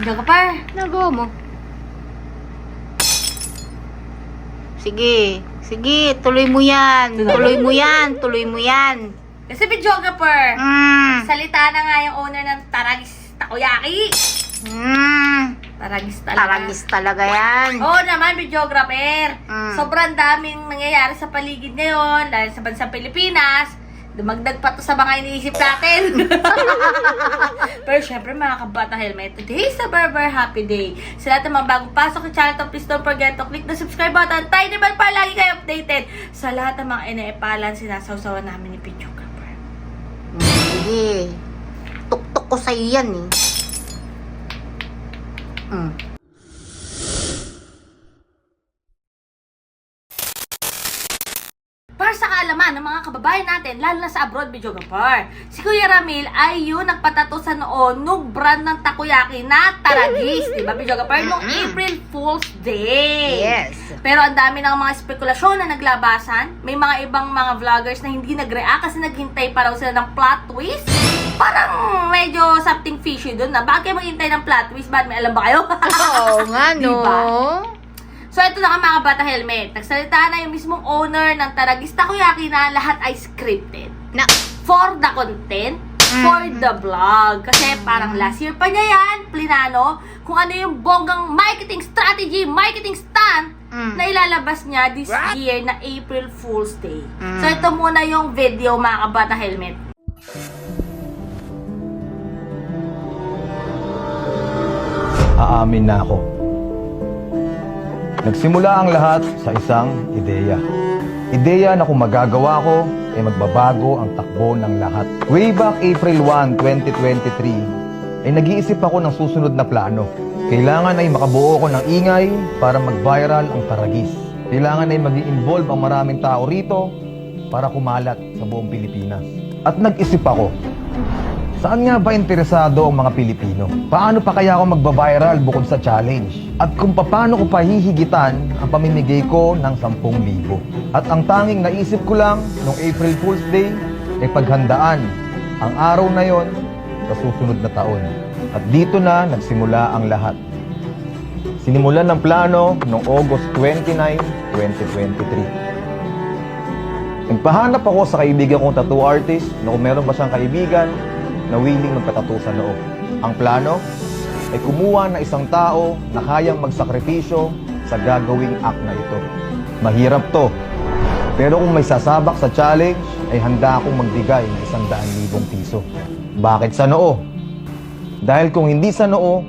Diyan ka par. Nagawa mo. Sige. Sige, tuloy mo yan. Tuloy mo yan. Tuloy mo yan. Kasi videographer. Mm. Salita na nga yung owner ng Taragis Takoyaki. Mm. Taragis talaga. Taragis talaga yan. Oo naman, videographer. Mm. Sobrang daming nangyayari sa paligid ngayon dahil sa bansang Pilipinas. Dumagdag pa to sa mga iniisip natin. Pero syempre mga kabata helmet, today is a Berber Happy Day. Sa lahat ng mga bagong pasok sa channel to, please don't forget to click the subscribe button, tiny bell para lagi kayo updated sa lahat ng mga ineepalan sinasawsawan namin ni videographer. Sige. Tuktok ko sa'yo yan eh. Mm. Para ng mga kababayan natin, lalo na sa abroad videographer, si Kuya Ramil ay yung nagpatato sa noon nung brand ng takoyaki na Taragis, di ba videographer? Nung Mm-mm. April Fool's Day. Yes. Pero ang dami ng mga spekulasyon na naglabasan. May mga ibang mga vloggers na hindi nag-react kasi naghintay pa raw sila ng plot twist. Parang medyo something fishy dun na. Bakit maghintay ng plot twist? Bakit may alam ba kayo? Oo nga, no? Diba? So, ito na nga mga bata helmet. Nagsalita na yung mismong owner ng Taragis Takoyaki na lahat ay scripted. Na, For the content, for the vlog. Kasi parang last year pa niya yan, plinano, kung ano yung bonggang marketing strategy, marketing stunt Mm. na ilalabas niya this What? year na April Fool's Day. Mm. So, ito muna yung video mga kabata helmet. aamin na ako. Nagsimula ang lahat sa isang ideya. Ideya na kung magagawa ko, ay magbabago ang takbo ng lahat. Way back April 1, 2023, ay nag-iisip ako ng susunod na plano. Kailangan ay makabuo ko ng ingay para mag-viral ang Taragis. Kailangan ay mag involve ang maraming tao rito para kumalat sa buong Pilipinas. At nag-isip ako, Saan nga ba interesado ang mga Pilipino? Paano pa kaya ako magbabiral bukod sa challenge? At kung paano ko pahihigitan ang pamimigay ko ng 10,000? At ang tanging naisip ko lang noong April Fool's Day ay paghandaan ang araw na yon sa susunod na taon. At dito na nagsimula ang lahat. Sinimulan ng plano noong August 29, 2023. Nagpahanap ako sa kaibigan kong tattoo artist na kung meron ba siyang kaibigan na willing magpatato sa noo. Ang plano ay kumuha ng isang tao na kayang magsakripisyo sa gagawing act na ito. Mahirap to. Pero kung may sasabak sa challenge, ay handa akong magbigay ng isang daan libong piso. Bakit sa noo? Dahil kung hindi sa noo,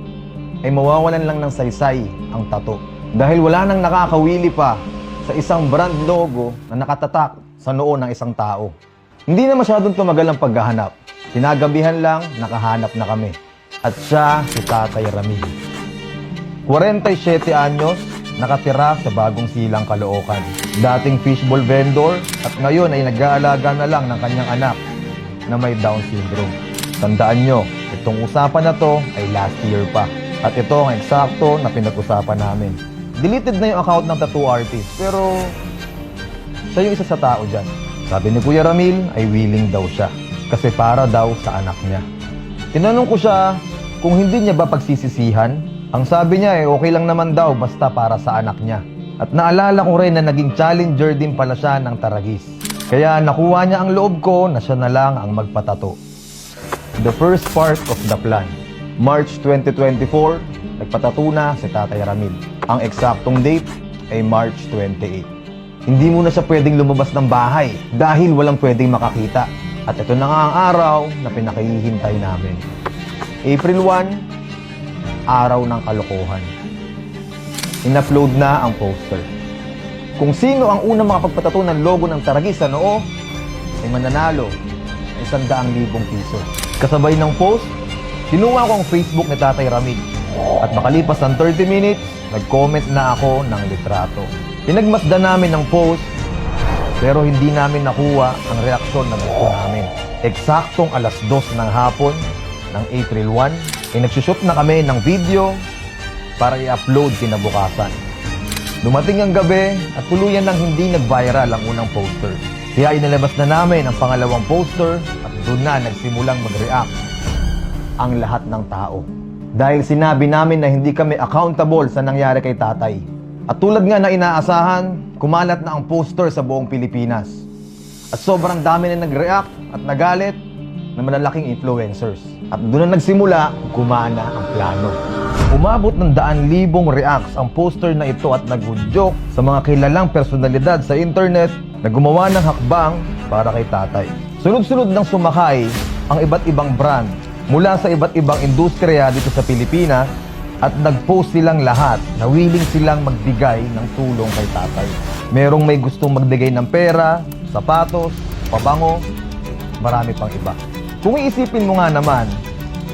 ay mawawalan lang ng saysay ang tato. Dahil wala nang nakakawili pa sa isang brand logo na nakatatak sa noo ng isang tao. Hindi na masyadong tumagal ang paghahanap. Kinagabihan lang, nakahanap na kami. At siya si Tatay Ramil. 47 anyos, nakatira sa bagong silang Caloocan. Dating fishball vendor at ngayon ay nag-aalaga na lang ng kanyang anak na may Down syndrome. Tandaan nyo, itong usapan na to ay last year pa. At ito ang eksakto na pinag-usapan namin. Deleted na yung account ng tattoo artist, pero siya yung isa sa tao dyan. Sabi ni Kuya Ramil ay willing daw siya kasi para daw sa anak niya. Tinanong ko siya kung hindi niya ba pagsisisihan. Ang sabi niya ay okay lang naman daw basta para sa anak niya. At naalala ko rin na naging challenger din pala siya ng Taragis. Kaya nakuha niya ang loob ko na siya na lang ang magpatato. The first part of the plan. March 2024, nagpatato na si Tatay Ramil. Ang eksaktong date ay March 28. Hindi mo na siya pwedeng lumabas ng bahay dahil walang pwedeng makakita. At ito na nga ang araw na pinakihintay namin. April 1, araw ng kalokohan. In-upload na ang poster. Kung sino ang unang makapagpatato ng logo ng Taragis sa noo, ay mananalo ng isang daang libong piso. Kasabay ng post, kinuha ko ang Facebook ni Tatay Ramil. At makalipas ng 30 minutes, nag-comment na ako ng litrato. Pinagmasdan namin ng post, pero hindi namin nakuha ang reaksyon na gusto namin. Eksaktong alas 2 ng hapon ng April 1, ay nagsushoot na kami ng video para i-upload kinabukasan. Dumating ang gabi at tuluyan lang hindi nag-viral ang unang poster. Kaya inilabas na namin ang pangalawang poster at doon na nagsimulang mag-react ang lahat ng tao. Dahil sinabi namin na hindi kami accountable sa nangyari kay tatay. At tulad nga na inaasahan, kumalat na ang poster sa buong Pilipinas. At sobrang dami na nag-react at nagalit na malalaking influencers. At doon na nagsimula, gumana ang plano. Umabot ng daan libong reacts ang poster na ito at nag-joke sa mga kilalang personalidad sa internet na gumawa ng hakbang para kay tatay. Sunod-sunod ng sumakay ang iba't ibang brand mula sa iba't ibang industriya dito sa Pilipinas at nag-post silang lahat na willing silang magbigay ng tulong kay tatay. Merong may gustong magbigay ng pera, sapatos, pabango, marami pang iba. Kung iisipin mo nga naman,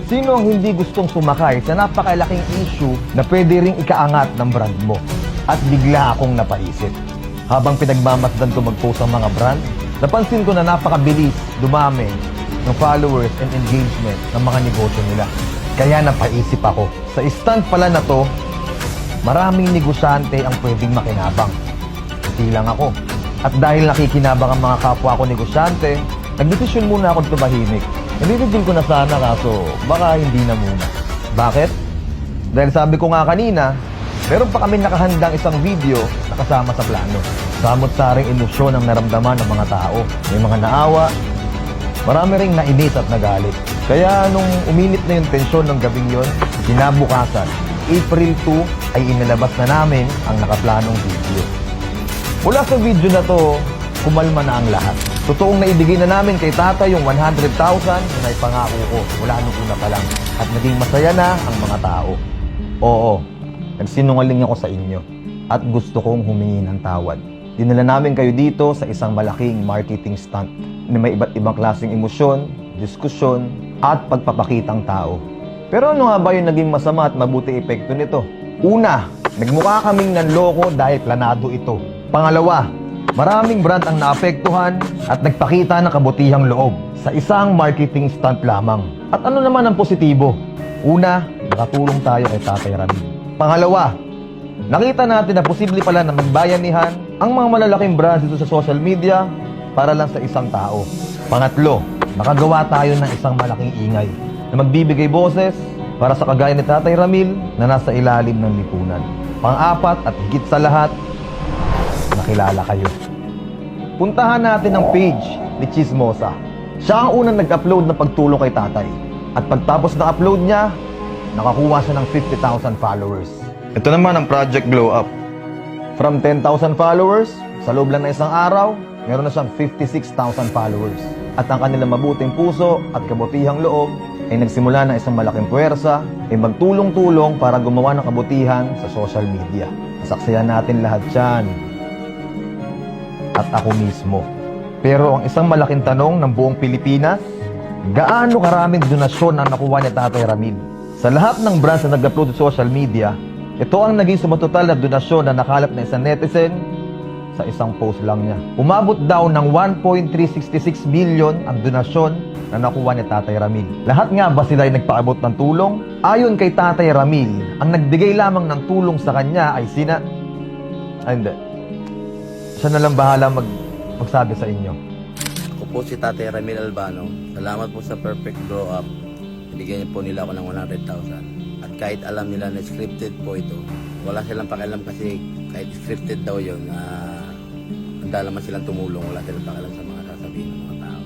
sino ang hindi gustong sumakay sa napakalaking issue na pwede ring ikaangat ng brand mo? At bigla akong napaisip. Habang pinagmamasdan ko mag-post ang mga brand, napansin ko na napakabilis dumami ng followers and engagement ng mga negosyo nila. Kaya napaisip ako, sa stand pala na to, maraming negosyante ang pwedeng makinabang. Hindi lang ako. At dahil nakikinabang ang mga kapwa ko negosyante, nagdesisyon muna ako tumahimik. Nire-reveal ko na sana kaso baka hindi na muna. Bakit? Dahil sabi ko nga kanina, meron pa kami nakahandang isang video na kasama sa plano. Samot saring ilusyon ang naramdaman ng mga tao. May mga naawa, marami ring nainis at nagalit. Kaya nung uminit na yung tensyon ng gabing yon, kinabukasan, April 2 ay inilabas na namin ang nakaplanong video. Mula sa video na to, kumalma na ang lahat. Totoong naibigay na namin kay tata yung 100,000 na naipangako ko mula nung una pa lang. At naging masaya na ang mga tao. Oo, nagsinungaling ako sa inyo at gusto kong humingi ng tawad. Dinala namin kayo dito sa isang malaking marketing stunt na may iba't ibang klaseng emosyon, diskusyon, at pagpapakitang tao. Pero ano nga ba yung naging masama at mabuti epekto nito? Una, nagmukha kaming nanloko dahil planado ito. Pangalawa, maraming brand ang naapektuhan at nagpakita ng kabutihang loob sa isang marketing stunt lamang. At ano naman ang positibo? Una, nakatulong tayo kay Tatay Rami. Pangalawa, nakita natin na posible pala na magbayanihan ang mga malalaking brands dito sa social media para lang sa isang tao. Pangatlo, nakagawa tayo ng isang malaking ingay na magbibigay boses para sa kagaya ni Tatay Ramil na nasa ilalim ng lipunan. Pang-apat at higit sa lahat, nakilala kayo. Puntahan natin ang page ni Chismosa. Siya ang unang nag-upload ng pagtulong kay tatay. At pagtapos ng upload niya, nakakuha siya ng 50,000 followers. Ito naman ang Project Glow Up. From 10,000 followers, sa loob lang ng isang araw, meron na siyang 56,000 followers. At ang kanilang mabuting puso at kabutihang loob ay nagsimula na isang malaking puwersa ay magtulong-tulong para gumawa ng kabutihan sa social media. Saksiyan natin lahat yan. At ako mismo. Pero ang isang malaking tanong ng buong Pilipinas, gaano karaming donasyon ang nakuha ni Tatay Ramil? Sa lahat ng brands na nag-upload sa social media, ito ang naging sumatotal na donasyon na nakalap ng isang netizen sa isang post lang niya. Umabot daw ng 1.366 billion ang donasyon na nakuha ni Tatay Ramil. Lahat nga ba sila ay nagpaabot ng tulong? Ayon kay Tatay Ramil, ang nagbigay lamang ng tulong sa kanya ay sina... Ay, hindi. Siya na lang bahala mag, magsabi sa inyo. Ako po si Tatay Ramil Albano. Salamat po sa Perfect Grow Up. Binigyan po nila ako ng 100,000. At kahit alam nila na scripted po ito, wala silang pakialam kasi kahit scripted daw yun, uh, handa naman silang tumulong. Wala silang pakialam sa mga sasabihin ng mga tao.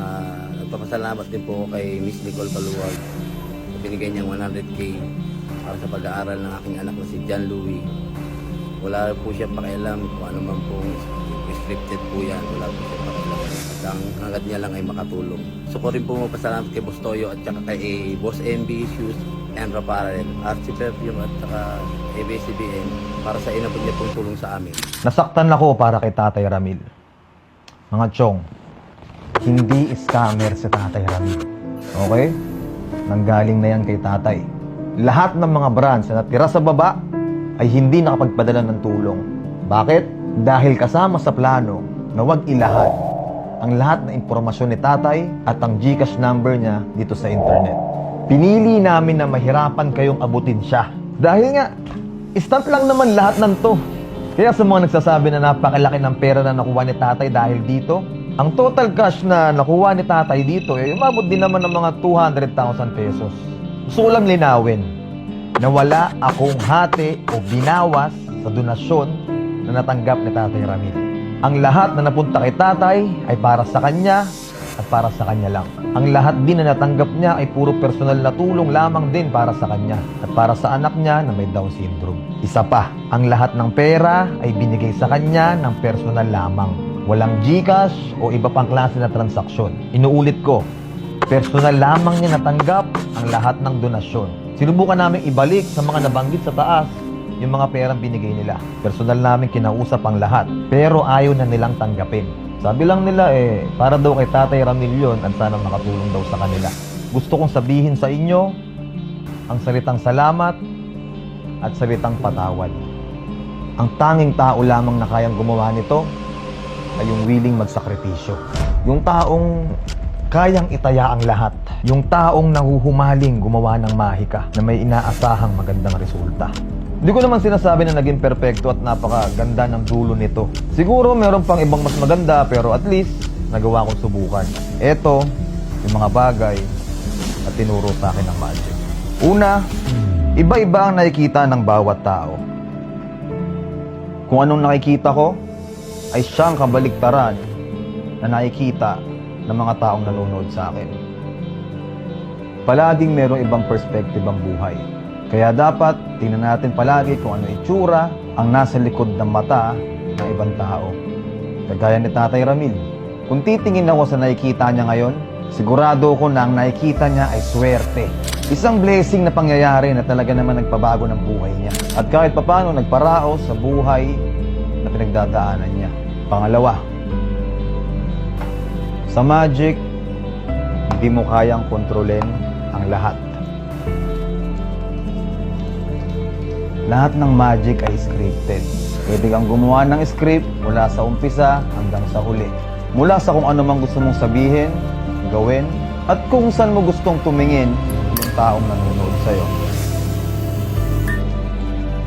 Ah, nagpapasalamat din po ako kay Miss Nicole Paluwag. na Binigay niyang 100k para sa pag-aaral ng aking anak na si John Louie. Wala po siya pakialam kung ano man pong scripted po yan. Wala po siya pakialam. At ang hangad niya lang ay makatulong. So ko rin po mapasalamat kay Boss at saka kay Boss MB Shoes and Raparel, Archie Perfume at saka ABCBN para sa inabot niya pong tulong sa amin. Nasaktan ako para kay Tatay Ramil. Mga chong, hindi scammer si Tatay Ramil. Okay? Nanggaling na yan kay Tatay. Lahat ng mga brands na natira sa baba ay hindi nakapagpadala ng tulong. Bakit? Dahil kasama sa plano na wag ilahad ang lahat ng impormasyon ni Tatay at ang GCash number niya dito sa internet. Pinili namin na mahirapan kayong abutin siya. Dahil nga, stunt lang naman lahat ng to. Kaya sa mga nagsasabi na napakalaki ng pera na nakuha ni tatay dahil dito, ang total cash na nakuha ni tatay dito ay umabot din naman ng mga 200,000 pesos. Gusto lang linawin, na wala akong hati o binawas sa donasyon na natanggap ni Tatay Ramil. Ang lahat na napunta kay Tatay ay para sa kanya at para sa kanya lang. Ang lahat din na natanggap niya ay puro personal na tulong lamang din para sa kanya at para sa anak niya na may Down syndrome. Isa pa, ang lahat ng pera ay binigay sa kanya ng personal lamang. Walang GCash o iba pang klase na transaksyon. Inuulit ko, personal lamang niya natanggap ang lahat ng donasyon. Sinubukan namin ibalik sa mga nabanggit sa taas yung mga perang binigay nila. Personal namin kinausap ang lahat. Pero ayaw na nilang tanggapin. Sabi lang nila eh, para daw kay Tatay Ramil yun at sana makatulong daw sa kanila. Gusto kong sabihin sa inyo ang salitang salamat at salitang patawad. Ang tanging tao lamang na kayang gumawa nito ay yung willing magsakripisyo. Yung taong kayang itaya ang lahat. Yung taong nahuhumaling gumawa ng mahika na may inaasahang magandang resulta. Hindi ko naman sinasabi na naging perpekto at napakaganda ng dulo nito. Siguro meron pang ibang mas maganda pero at least nagawa kong subukan. Ito, yung mga bagay na tinuro sa akin ng magic. Una, iba-iba ang nakikita ng bawat tao. Kung anong nakikita ko, ay siyang kabaliktaran na nakikita ng mga taong nanonood sa akin. Palaging merong ibang perspective ang buhay. Kaya dapat tingnan natin palagi kung ano itsura ang nasa likod ng mata ng ibang tao. Kagaya ni Tatay Ramil. Kung titingin ako sa nakikita niya ngayon, sigurado ko na ang nakikita niya ay swerte. Isang blessing na pangyayari na talaga naman nagpabago ng buhay niya. At kahit papano nagparaos sa buhay na pinagdadaanan niya. Pangalawa, sa magic, hindi mo kayang kontrolin ang lahat. Lahat ng magic ay scripted. Pwede kang gumawa ng script mula sa umpisa hanggang sa huli. Mula sa kung ano mang gusto mong sabihin, gawin, at kung saan mo gustong tumingin yung taong nanonood sa'yo.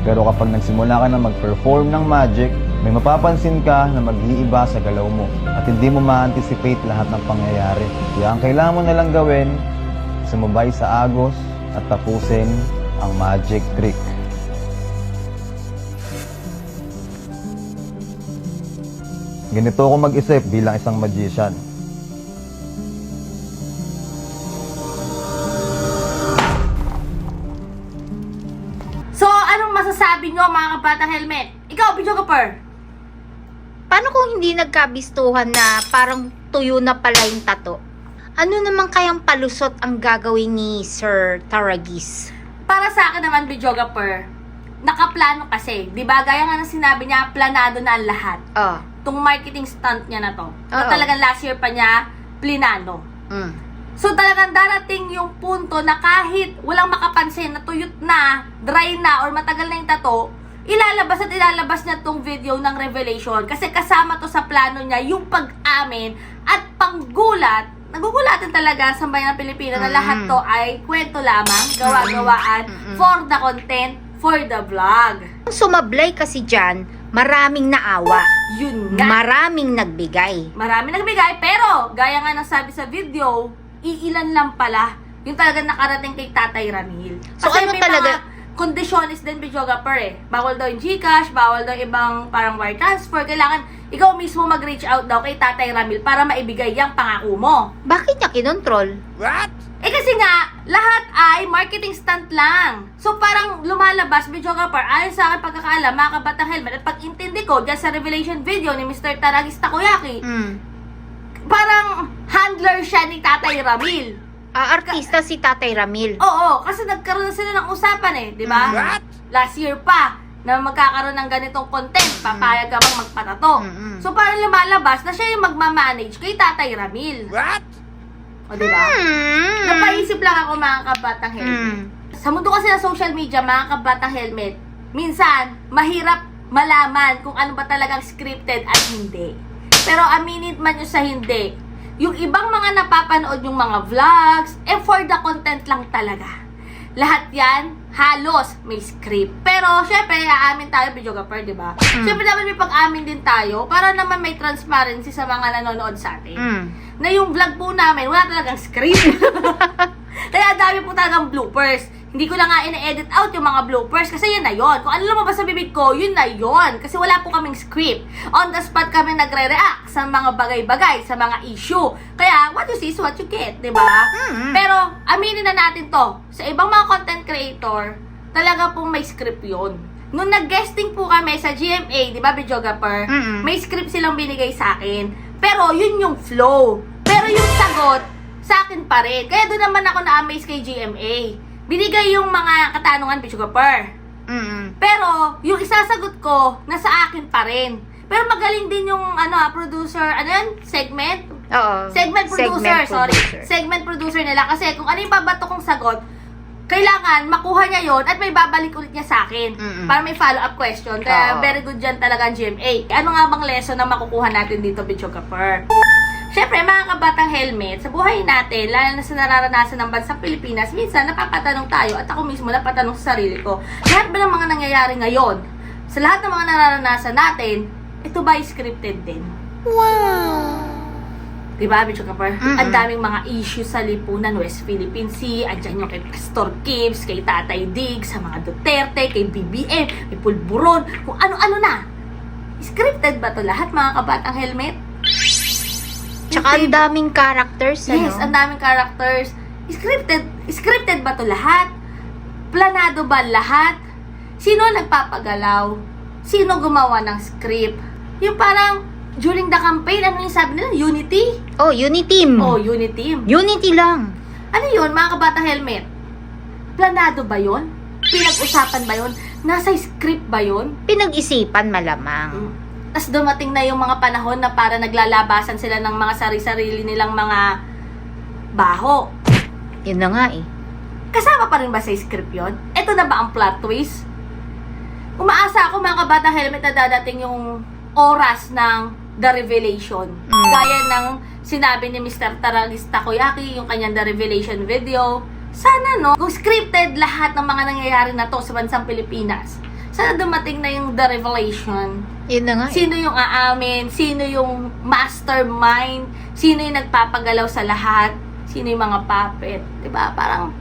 Pero kapag nagsimula ka na mag-perform ng magic, may mapapansin ka na mag-iiba sa galaw mo at hindi mo ma-anticipate lahat ng pangyayari. Kaya ang kailangan mo nalang gawin, sumabay sa agos at tapusin ang magic trick. Ganito ako mag-isip bilang isang magician. So, anong masasabi nyo mga kabatang helmet? Ikaw, videographer. Paano kung hindi nagkabistuhan na parang tuyo na pala yung tato? Ano naman kayang palusot ang gagawin ni Sir Taragis? Para sa akin naman, videographer, nakaplano kasi. Di ba? Gaya nga ng sinabi niya, planado na ang lahat. Oh. Itong marketing stunt niya na to. Na Oo. talagang last year pa niya, plinano. Mm. So talagang darating yung punto na kahit walang makapansin na tuyot na, dry na, or matagal na yung tato, ilalabas at ilalabas niya tong video ng revelation. Kasi kasama to sa plano niya yung pag-amin at panggulat. Nagugulatan talaga sa bayan ng Pilipinas na Mm. lahat to ay kwento lamang, gawa-gawaan, Mm-mm. for the content, for the vlog. Sumablay kasi dyan, maraming naawa. Yun nga. Maraming nagbigay. Marami nagbigay, pero gaya nga ng sabi sa video, iilan lang pala yung talaga nakarating kay Tatay Ramil. So, ano may talaga- mga conditionis din videographer eh. Bawal daw yung Gcash, bawal daw ibang parang wire transfer. Kailangan ikaw mismo mag-reach out daw kay Tatay Ramil para maibigay yung pangako mo. Bakit niya kinontrol? Eh kasi nga, lahat ay marketing stunt lang. So parang lumalabas, videographer, ayon sa akin pagkakaalam, mga kabatang helmet, at pag-intindi ko dyan sa revelation video ni Mr. Taragis Takoyaki, Mm. parang handler siya ni Tatay Ramil. Ah, artista si Tatay Ramil. Oo, kasi nagkaroon na sila ng usapan eh, di ba? Last year pa, na magkakaroon ng ganitong content, papayag ka bang magpatato. Mm-mm. So parang lumalabas na siya yung magmamanage kay Tatay Ramil. What? O di ba? Mm. Napaisip lang ako mga kabatang helmet. Mm. Sa mundo kasi ng social media, mga kabatang helmet, minsan, mahirap malaman kung ano ba talagang scripted at hindi. Pero aminin man nyo sa hindi, yung ibang mga napapanood yung mga vlogs, eh for the content lang talaga. Lahat yan, halos may script. Pero, syempre, aamin tayo, videographer, di ba? Syempre, dapat may pag-amin din tayo para naman may transparency sa mga nanonood sa atin Mm. na yung vlog po namin, wala talagang script. Kaya dami po talagang bloopers. Hindi ko lang nga ina-edit out yung mga bloopers kasi yun na yun. Kung ano lumabas sa bibig ko, yun na yun. Kasi wala po kaming script. On the spot kami nagre-react sa mga bagay-bagay, sa mga issue. Kaya, what you see is what you get, di ba? Mm. Pero, aminin na natin to. Sa ibang mga content creator, talaga pong may script yun. Nung nag-guesting po kami sa GMA, di ba, Videographer? Mm-mm. May script silang binigay sa akin. Pero, yun yung flow. Pero yung sagot, sa akin pa rin. Kaya doon naman ako na-amaze kay GMA. Binigay yung mga katanungan, Videographer. Mm-mm. Pero, yung isasagot ko, nasa akin pa rin. Pero magaling din yung, ano, ah, producer, ano yun? Segment? Oo. Segment producer, Segment sorry. producer. Segment producer nila. Kasi kung ano yung babato kong sagot, kailangan makuha niya yon at may babalik ulit niya sa akin. Mm-mm. Para may follow-up question. Kaya Oo. very good dyan talaga ang GMA. Ano nga bang lesson na makukuha natin dito, Bicho Kapar? Siyempre, mga kabatang helmet, sa buhay natin, lalo na sa nararanasan ng bansang Pilipinas, minsan napapatanong tayo at ako mismo napatanong sa sarili ko, lahat ba ng mga nangyayari ngayon, sa lahat ng mga nararanasan natin, ito ba scripted din? Di ba, Bicho Kapar? Mm-mm. Ang daming mga issues sa lipunan, West Philippine Sea, andyan yung kay Pastor Gibbs, kay Tatay Dig, sa mga Duterte, kay BBM, kay Pulburon, kung ano-ano na. Scripted ba to lahat, mga kabatang helmet? Tsaka ang daming characters, ano? Yes, ang daming characters. Scripted, scripted ba to lahat? Planado ba lahat? Sino nagpapagalaw? Sino gumawa ng script? Yung parang, during the campaign, ano yung sabi nila? Unity? Oh, Uniteam. Oh, Unity. Unity lang. Ano yun, mga kabata helmet? Planado ba yun? Pinag-usapan ba yun? Nasa script ba yun? Pinag-isipan malamang. Mm. Tapos dumating na yung mga panahon na para naglalabasan sila ng mga sari-sarili nilang mga baho. Yun na nga eh. Kasama pa rin ba sa script yon? Ito na ba ang plot twist? Umaasa ako mga kabata helmet na dadating yung oras ng The Revelation. Mm. Gaya ng sinabi ni Mr. Taralista Koyaki, yung kanyang The Revelation video. Sana no, kung scripted lahat ng mga nangyayari na to sa bansang Pilipinas, sana dumating na yung The Revelation. Yun na nga eh. Sino yung aamin? Sino yung mastermind? Sino yung nagpapagalaw sa lahat? Sino yung mga puppet? ba? Parang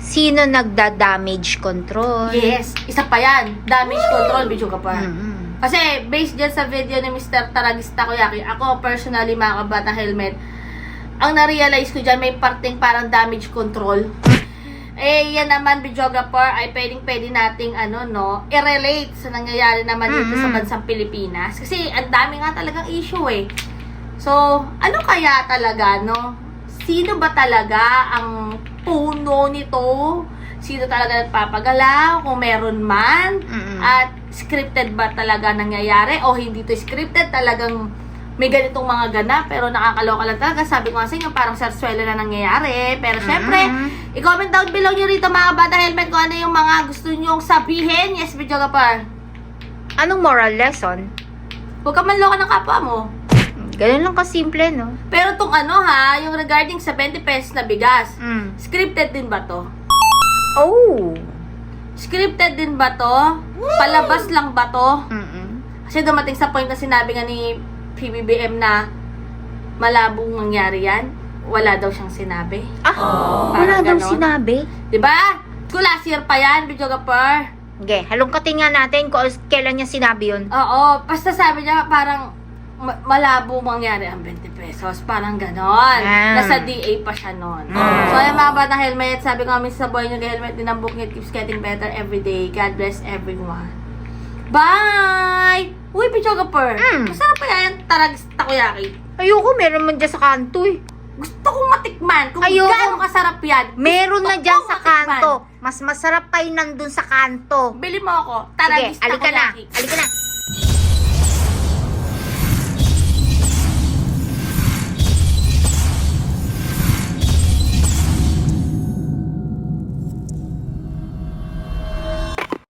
Sino nagda-damage control? Yes, isa pa yan. Damage control, video ka pa. Mm-mm. Kasi, based dyan sa video ni Mr. Taragista Koyaki, ako personally, mga kabata helmet, ang na-realize ko dyan, may parting parang damage control. Eh, yan naman, videographer, ay pwedeng-pwede nating, ano, no, i-relate sa nangyayari naman dito sa Mm-mm. bansang Pilipinas. Kasi, ang dami nga talagang issue, eh. So, ano kaya talaga, no? Sino ba talaga ang puno nito? Sino talaga nagpapagalaw? Kung meron man? Mm-mm. At scripted ba talaga nangyayari? O hindi to scripted? Talagang may ganitong mga ganap pero nakakaloka lang talaga. Sabi ko nga sa inyo, parang sarswela na nangyayari. Pero syempre, Mm-mm. i-comment down below nyo rito mga bata helmet kung ano yung mga gusto nyong sabihin. Yes, video ka pa. Anong moral lesson? Huwag ka manloko ng kapwa mo. Ganun lang kasimple, no? Pero tong ano ha, yung regarding sa 20 pesos na bigas, Mm. scripted din ba to? Oh! Scripted din ba to? Palabas lang ba to? Mm-mm. Kasi dumating sa point na sinabi nga ni PBBM na malabong mangyari yan. Wala daw siyang sinabi. Ah, wala Parang daw ganon. sinabi. Diba? Kung last year pa yan, video kapar. Okay, halongkatin nga natin kung kailan niya sinabi yun. Oo, basta sabi niya parang ma- malabo mangyari ang 20 pesos. Parang ganon. Ah. Nasa DA pa siya noon. Ah. So, ayun mga bata helmet, sabi ko kami sa boy nyo, helmet din ang bukit keeps getting better every day. God bless everyone. Bye! Uy, Pichogapur! Mm. Masarap pa yan, tarag takoyaki. Ayoko, meron man dyan sa kanto eh. Gusto kong matikman kung Ayoko. gaano kasarap yan. Meron Gusto na dyan kong sa matikman. kanto. Mas masarap pa yun nandun sa kanto. Bili mo ako. Sige, Taragis alika na. takoyaki. Alika na.